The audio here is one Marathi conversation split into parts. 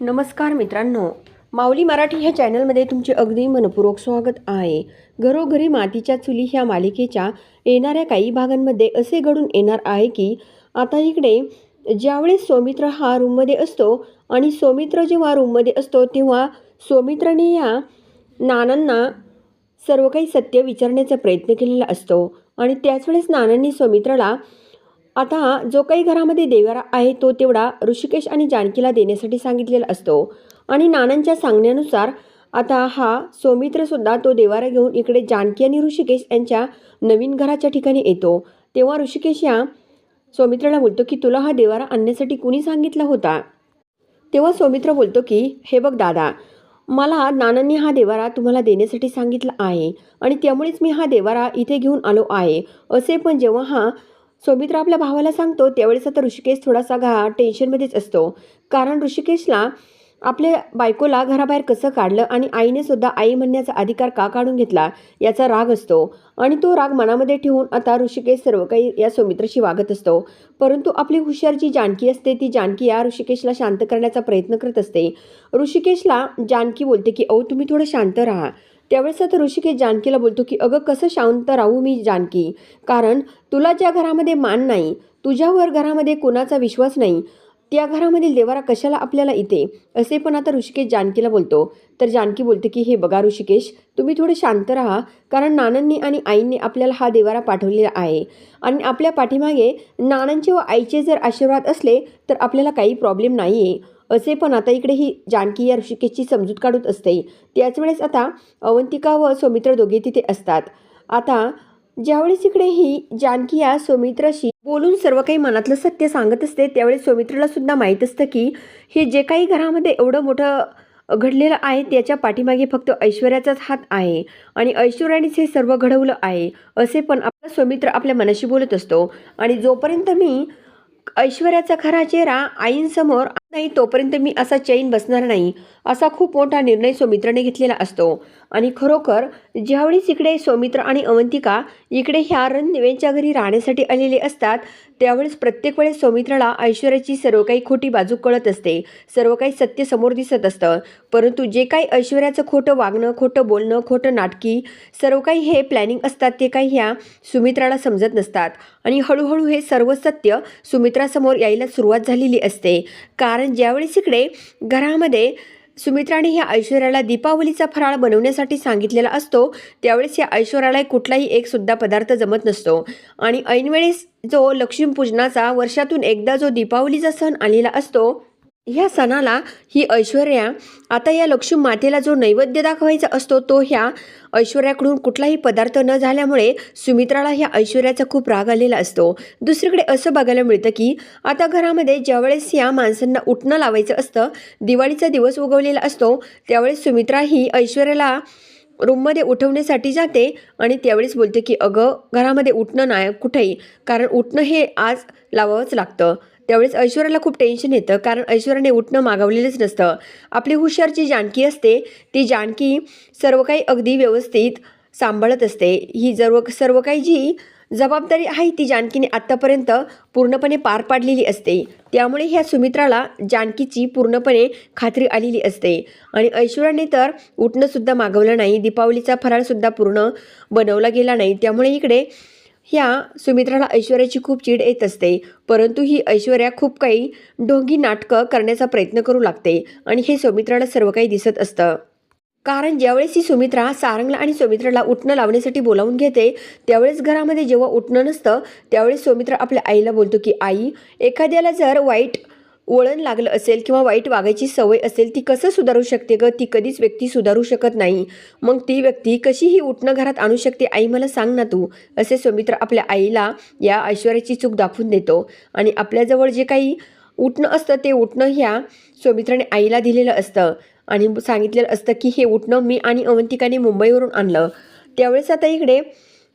नमस्कार मित्रांनो. माऊली मराठी ह्या चॅनलमध्ये तुमचे अगदी मनपूर्वक स्वागत आहे. घरोघरी मातीच्या चुली ह्या मालिकेच्या येणाऱ्या काही भागांमध्ये असे घडून येणार आहे की आता इकडे ज्यावेळेस सौमित्र हा रूममध्ये असतो आणि सौमित्र जेव्हा रूममध्ये असतो तेव्हा सौमित्राने या नानांना सर्व काही सत्य विचारण्याचा प्रयत्न केलेला असतो. आणि त्याच वेळेस नानांनी सौमित्राला आता जो काही घरामध्ये देवारा आहे तो तेवढा ऋषिकेश आणि जानकीला देण्यासाठी सांगितलेला असतो. आणि नानांच्या सांगण्यानुसार आता हा सौमित्रसुद्धा तो देवारा घेऊन इकडे जानकी आणि ऋषिकेश यांच्या नवीन घराच्या ठिकाणी येतो. तेव्हा ऋषिकेश या सौमित्राला बोलतो की तुला हा देवारा आणण्यासाठी कुणी सांगितला होता? तेव्हा सौमित्र बोलतो की हे बघ दादा मला नानांनी हा देवारा तुम्हाला देण्यासाठी सांगितला आहे आणि त्यामुळेच मी हा देवारा इथे घेऊन आलो आहे. असे पण जेव्हा हा सौमित्र आपल्या भावाला सांगतो त्यावेळेस आता ऋषिकेश थोडासा घा टेन्शनमध्येच असतो. कारण ऋषिकेशला आपल्या बायकोला घराबाहेर कसं काढलं आणि आईने सुद्धा आई म्हणण्याचा अधिकार का काढून घेतला याचा राग असतो. आणि तो राग मनामध्ये ठेवून आता ऋषिकेश सर्व काही या सौमित्राशी वागत असतो. परंतु आपली हुशार जी जानकी असते ती जानकी या ऋषिकेशला शांत करण्याचा प्रयत्न करत असते. ऋषिकेशला जानकी बोलते की अहो तुम्ही थोडं शांत राहा. त्यावेळेस आता ऋषिकेश जानकीला बोलतो की अगं कसं शांत राहू मी जानकी? कारण तुला ज्या घरामध्ये मान नाही तुझ्यावर घरामध्ये कोणाचा विश्वास नाही त्या घरामधील देवारा कशाला आपल्याला इथे? असे पण आता ऋषिकेश जानकीला बोलतो. तर जानकी बोलते की हे बघा ऋषिकेश तुम्ही थोडे शांत राहा कारण नानांनी आणि आईंनी आपल्याला हा देवारा पाठवलेला आहे. आणि आपल्या पाठीमागे नानांचे व आईचे जर आशीर्वाद असले तर आपल्याला काही प्रॉब्लेम नाही आहे असे पण आता इकडे ही जानकी या ऋषिकेशची समजूत काढत असते. त्याच वेळेस आता अवंतिका व सौमित्र दोघे तिथे असतात. आता ज्यावेळेस इकडे ही जानकी या सौमित्राशी बोलून सर्व काही मनातलं सत्य सांगत असते त्यावेळेस सौमित्राला सुद्धा माहीत असतं की हे जे काही घरामध्ये एवढं मोठं घडलेलं आहे त्याच्या पाठीमागे फक्त ऐश्वर्याचाच हात आहे आणि ऐश्वर्यानेच हे सर्व घडवलं आहे असे पण आपला सौमित्र आपल्या मनाशी बोलत असतो. आणि जोपर्यंत मी ऐश्वर्याचा खरा चेहरा आईंसमोर नाही तोपर्यंत मी असा चैन बसणार नाही. असा खूप मोठा निर्णय सौमित्राने घेतलेला असतो. आणि खरोखर ज्यावेळेस इकडे सौमित्र आणि अवंतिका इकडे ह्या रणदिव्यांच्या घरी राहण्यासाठी आलेले असतात त्यावेळेस प्रत्येक वेळेस सौमित्राला ऐश्वर्याची सर्व काही खोटी बाजू कळत असते. सर्व काही सत्य समोर दिसत असतं. परंतु जे काही ऐश्वर्याचं खोटं वागणं खोटं बोलणं खोटं नाटकी सर्व काही हे प्लॅनिंग असतात ते काही ह्या सुमित्राला समजत नसतात. आणि हळूहळू हे सर्व सत्य सुमित्रासमोर यायला सुरुवात झालेली असते. कारण ज्यावेळेस इकडे घरामध्ये सुमित्राने ह्या ऐश्वर्याला दीपावलीचा फराळ बनवण्यासाठी सांगितलेला असतो. त्यावेळेस या ऐश्वर्याला कुठलाही एक सुद्धा पदार्थ जमत नसतो. आणि ऐनवेळेस जो लक्ष्मीपूजनाचा वर्षातून एकदा जो दीपावलीचा सण आलेला असतो ह्या सणाला ही ऐश्वर्या आता या लक्ष्मी मातेला जो नैवेद्य दाखवायचा असतो तो ह्या ऐश्वर्याकडून कुठलाही पदार्थ न झाल्यामुळे सुमित्राला ह्या ऐश्वर्याचा खूप राग आलेला असतो. दुसरीकडे असं बघायला मिळतं की आता घरामध्ये ज्यावेळेस या माणसांना उठणं लावायचं असतं दिवाळीचा दिवस उगवलेला असतो त्यावेळेस सुमित्रा ही ऐश्वर्याला रूममध्ये उठवण्यासाठी जाते आणि त्यावेळेस बोलते की अगं घरामध्ये उठणं नाही कुठेही कारण उठणं हे आज लावावंच लागतं. त्यावेळेस ऐश्वर्याला खूप टेन्शन येतं कारण ऐश्वर्याने उठणं मागवलेलंच नसतं. आपली हुशार जी जानकी असते ती जानकी सर्व काही अगदी व्यवस्थित सांभाळत असते. ही सर्व सर्व काही जी जबाबदारी आहे ती जानकीने आत्तापर्यंत पूर्णपणे पार पाडलेली असते. त्यामुळे ह्या सुमित्राला जानकीची पूर्णपणे खात्री आलेली असते. आणि ऐश्वर्याने तर उठणंसुद्धा मागवलं नाही दीपावलीचा फराळसुद्धा पूर्ण बनवला गेला नाही. त्यामुळे इकडे ह्या सुमित्राला ऐश्वर्याची खूप चीड येत असते. परंतु ही ऐश्वर्या खूप काही ढोंगी नाटकं करण्याचा प्रयत्न करू लागते आणि हे सुमित्राला सर्व काही दिसत असतं. कारण ज्यावेळेस ही सुमित्रा सारंगला आणि सुमित्राला उठणं लावण्यासाठी बोलावून घेते त्यावेळेस घरामध्ये जेव्हा उठणं नसतं त्यावेळेस सुमित्रा आपल्या आईला बोलतो की आई एखाद्याला जर वाईट वळण लागलं असेल किंवा वाईट वागायची सवय असेल ती कसं सुधारू शकते ग? ती कधीच व्यक्ती सुधारू शकत नाही. मग ती व्यक्ती कशीही उठणं घरात आणू शकते? आई मला सांग ना तू. असे सुमित्र आपल्या आईला या ऐश्वर्याची चूक दाखवून देतो. आणि आपल्याजवळ जे काही उठणं असतं ते उठणं ह्या सुमित्राने आईला दिलेलं असतं. आणि सांगितलेलं असतं की हे उठणं मी आणि अवंतिकाने मुंबईवरून आणलं. त्यावेळेस आता इकडे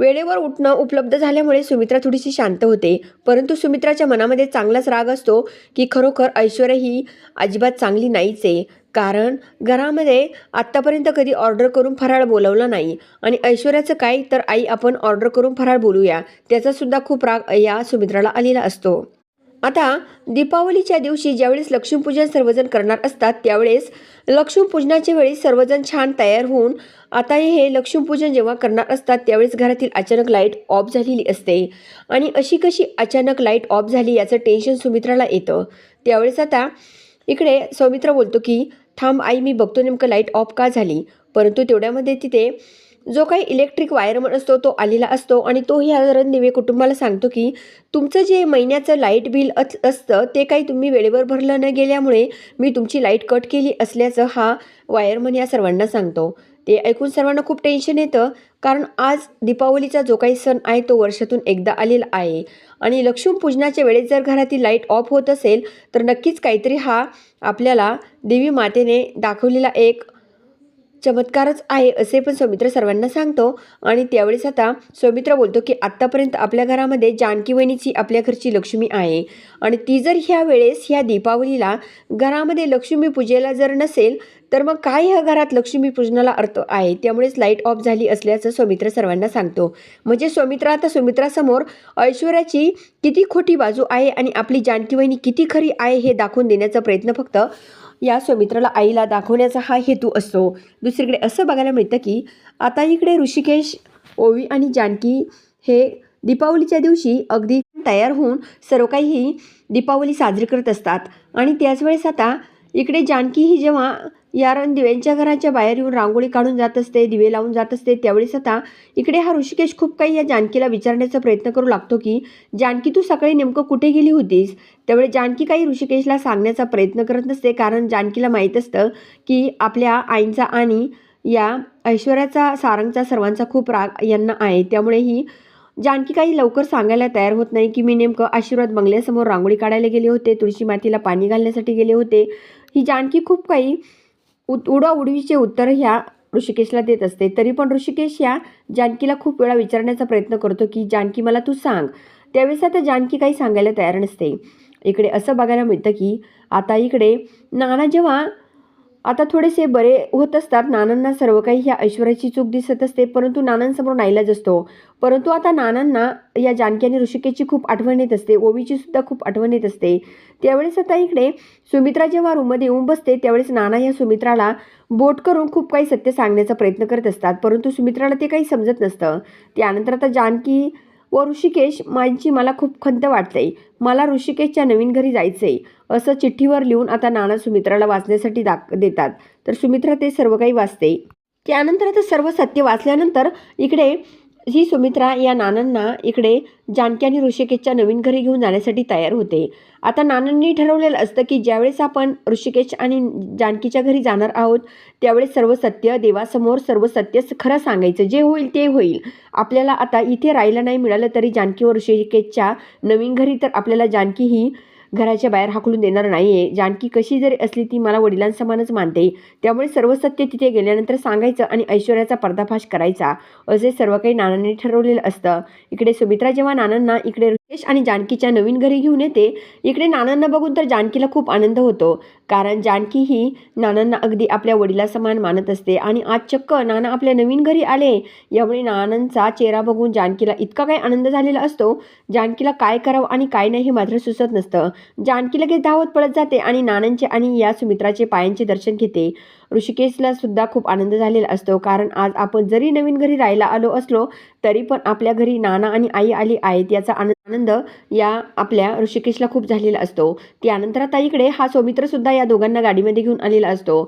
वेळेवर उठणं उपलब्ध झाल्यामुळे सुमित्रा थोडीशी शांत होते. परंतु सुमित्राच्या मनामध्ये चांगलाच राग असतो की खरोखर ऐश्वर्या ही अजिबात चांगली नाहीच. आहे कारण घरामध्ये आत्तापर्यंत कधी ऑर्डर करून फराळ बोलवला नाही. आणि ऐश्वर्याचं काय? तर आई आपण ऑर्डर करून फराळ बोलूया. त्याचासुद्धा खूप राग या सुमित्राला आलेला असतो. आता दीपावलीच्या दिवशी ज्यावेळेस लक्ष्मीपूजन सर्वजण करणार असतात त्यावेळेस लक्ष्मीपूजनाच्या वेळी सर्वजण छान तयार होऊन आता हे लक्ष्मीपूजन जेव्हा करणार असतात त्यावेळेस घरातील अचानक लाइट ऑफ झालेली असते. आणि अशी कशी अचानक लाइट ऑफ झाली याचं टेन्शन सुमित्राला येतं. त्यावेळेस आता इकडे सौमित्रा बोलतो की थांब आई मी बघतो नेमकं लाइट ऑफ का झाली. परंतु तेवढ्यामध्ये तिथे जो काही इलेक्ट्रिक वायरमन असतो तो आलेला असतो आणि तो ह्या रणदिवे कुटुंबाला सांगतो की तुमचं जे महिन्याचं लाइट बिल असतं ते काही तुम्ही वेळेवर भरलं न गेल्यामुळे मी तुमची लाइट कट केली असल्याचं हा वायरमन या सर्वांना सांगतो. ते ऐकून सर्वांना खूप टेन्शन येतं कारण आज दीपावलीचा जो काही सण आहे तो वर्षातून एकदा आलेला आहे. आणि लक्ष्मीपूजनाच्या वेळेस जर घरातील लाइट ऑफ होत असेल तर नक्कीच काहीतरी हा आपल्याला देवी मातेने दाखवलेला एक चमत्कारच आहे असे पण सौमित्र सर्वांना सांगतो. आणि त्यावेळेस आता सौमित्र बोलतो की आत्तापर्यंत आपल्या घरामध्ये जानकी वहिनीची आपल्या घरची लक्ष्मी आहे. आणि ती जर ह्या वेळेस ह्या दीपावलीला घरामध्ये लक्ष्मी पूजेला जर नसेल तर मग काय ह्या घरात लक्ष्मी पूजनाला अर्थ आहे? त्यामुळेच लाइट ऑफ झाली असल्याचं सौमित्र सर्वांना सांगतो. म्हणजे सौमित्र आता सौमित्रासमोर ऐश्वर्याची किती खोटी बाजू आहे आणि आपली जानकी वहिनी किती खरी आहे हे दाखवून देण्याचा प्रयत्न फक्त या सौमित्राला आईला दाखवण्याचा हा हेतू असतो. दुसरीकडे असं बघायला मिळतं की आता इकडे ऋषिकेश ओवी आणि जानकी हे दीपावलीच्या दिवशी अगदी तयार होऊन सर्व काही दीपावली साजरी करत असतात. आणि त्याच वेळेस आता इकडे जानकी ही जेव्हा यारण दिव्यांच्या घराच्या बाहेर येऊन रांगोळी काढून जात असते दिवे लावून जात असते त्यावेळेस आता इकडे हा ऋषिकेश खूप काही या जानकीला विचारण्याचा प्रयत्न करू लागतो की जानकी तू सकाळी नेमकं कुठे गेली होतीस? त्यावेळी जानकी काही ऋषिकेशला सांगण्याचा प्रयत्न करत नसते कारण जानकीला माहीत असतं की आपल्या आईंचा आणि या ऐश्वर्याचा सारंगचा सर्वांचा खूप राग यांना आहे. त्यामुळे ही जानकी काही लवकर सांगायला तयार होत नाही की मी नेमकं आशीर्वाद बंगल्यासमोर रांगोळी काढायला गेले होते तुळशी मातीला पाणी घालण्यासाठी गेले होते. ही जानकी खूप काही उत उडाउडवीचे उत्तर ह्या ऋषिकेशला देत असते. तरी पण ऋषिकेश या जानकीला खूप वेळा विचारण्याचा प्रयत्न करतो की जानकी मला तू सांग. त्यावेळेस आता जानकी काही सांगायला तयार नसते. इकडे असं बघायला मिळतं की आता इकडे नाना जेव्हा आता थोडेसे बरे होत असतात. नानांना सर्व काही ह्या ऐश्वर्याची चूक दिसत असते परंतु नानांसमोर नाईलाज असतो. परंतु आता नानांना या जानकी आणि ऋषिकेची खूप आठवण येत असते. ओवीची सुद्धा खूप आठवण येत असते. त्यावेळेस आता इकडे सुमित्रा जेव्हा रूममध्ये येऊन बसते त्यावेळेस नाना या सुमित्राला बोट करून खूप काही सत्य सांगण्याचा प्रयत्न करत असतात. परंतु सुमित्राला ते काही समजत नसतं. त्यानंतर आता जानकी व ऋषिकेश माझी मला खूप खंत वाटते. मला ऋषिकेशच्या नवीन घरी जायचं आहे असं चिठ्ठीवर लिहून आता नाना सुमित्राला वाचण्यासाठी दाख देतात. तर सुमित्रा ते सर्व काही वाचते. त्यानंतर आता सर्व सत्य वाचल्यानंतर इकडे ही सुमित्रा या नानांना इकडे जानकी आणि ऋषिकेशच्या नवीन घरी घेऊन जाण्यासाठी तयार होते. आता नानांनी ठरवलेलं असतं की ज्यावेळेस आपण ऋषिकेश आणि जानकीच्या घरी जाणार आहोत त्यावेळेस सर्व सत्य देवासमोर सर्व सत्य खरं सांगायचं. जे होईल ते होईल. आपल्याला आता इथे राहायला नाही मिळालं तरी जानकी व ऋषिकेशच्या नवीन घरी तर आपल्याला जानकी ही घराच्या बाहेर हाकलून देणार नाही आहे जानकी कशी जरी असली ती मला वडिलांसमानच मानते. त्यामुळे सर्व सत्य तिथे गेल्यानंतर सांगायचं आणि ऐश्वर्याचा पर्दाफाश करायचा. असे सर्व काही नानांनी ठरवलेलं असतं. इकडे सुमित्रा जेव्हा नानांना इकडे यश आणि जानकीच्या नवीन घरी घेऊन येते. इकडे नानांना बघून तर जानकीला खूप आनंद होतो. कारण जानकी ही नानांना अगदी आपल्या वडिलासमान मानत असते आणि आज चक्क नाना आपल्या नवीन घरी आले. यामुळे नानांचा चेहरा बघून जानकीला इतका काही आनंद झालेला असतो. जानकीला काय करावं आणि काय नाही हे मात्र सुचत नसतं. जानकी लगेच धावत पळत जाते आणि नानांचे आणि या सुमित्राचे पायांचे दर्शन घेते. ऋषिकेशला सुद्धा खूप आनंद झालेला असतो. कारण आज आपण जरी नवीन घरी राहायला आलो असलो तरी पण आपल्या घरी नाना आणि आई आली आहेत याचा आनंद या आपल्या ऋषिकेशला खूप झालेला असतो. त्यानंतर आता इकडे हा सौमित्र सुद्धा या दोघांना गाडीमध्ये घेऊन आलेला असतो.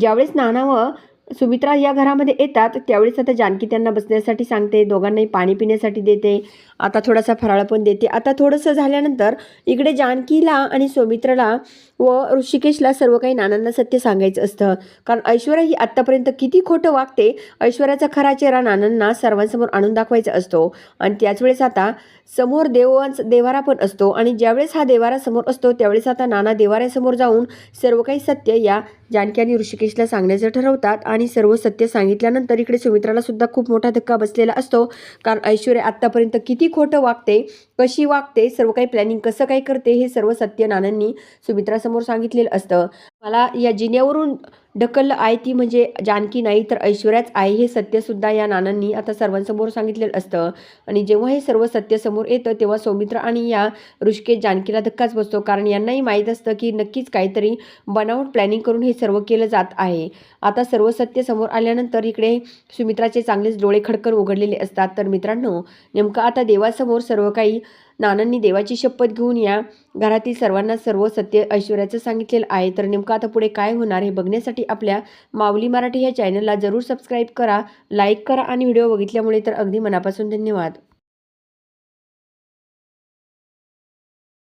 ज्यावेळेस नाना व सुमित्रा या घरामध्ये येतात त्यावेळेस आता जानकी त्यांना बसण्यासाठी सांगते दोघांनाही पाणी पिण्यासाठी देते आता थोडासा फराळ पण देते. आता थोडंसं झाल्यानंतर इकडे जानकीला आणि सौमित्राला व ऋषिकेशला सर्व काही नानांना सत्य सांगायचं असतं. कारण ऐश्वर्या ही आत्तापर्यंत किती खोटं वागते ऐश्वर्याचा खरा चेहरा नानांना सर्वांसमोर आणून दाखवायचा असतो. आणि त्याच वेळेस आता समोर देवांच देवारा पण असतो. आणि ज्यावेळेस हा देवारा समोर असतो त्यावेळेस आता नाना देवाऱ्यासमोर जाऊन सर्व काही सत्य या जानकी आणि ऋषिकेशला सांगण्याचं ठरवतात. आणि सर्व सत्य सांगितल्यानंतर इकडे सुमित्राला सुद्धा खूप मोठा धक्का बसलेला असतो. कारण ऐश्वर्या आत्तापर्यंत किती खोटं वागते कशी वागते सर्व काही प्लॅनिंग कसं काय करते हे सर्व सत्य नानांनी सुमित्रासमोर सांगितलेलं असतं. मला या जिन्यावरून ढकललं आहे ती म्हणजे जानकी नाही तर ऐश्वर्याच आहे हे सत्यसुद्धा या नानांनी आता सर्वांसमोर सांगितलेलं असतं. आणि जेव्हा हे सर्व सत्य समोर येतं तेव्हा सौमित्र आणि या ऋषिकेश जानकीला धक्काच बसतो. कारण यांनाही माहीत असतं की नक्कीच काहीतरी बनावट प्लॅनिंग करून हे सर्व केलं जात आहे. आता सर्व सत्य समोर आल्यानंतर इकडे सुमित्राचे चांगलेच डोळे खडकर उघडलेले असतात. तर मित्रांनो नेमकं आता देवासमोर सर्व काही नानांनी देवाची शपथ घेऊन या घरातील सर्वांना सर्व सत्य ऐश्वर्याचं सांगितलेलं आहे. तर नेमकं आता पुढे काय होणार हे बघण्यासाठी आपल्या माऊली मराठी ह्या चॅनलला जरूर सबस्क्राईब करा लाईक करा आणि व्हिडिओ बघितल्यामुळे तर अगदी मनापासून धन्यवाद.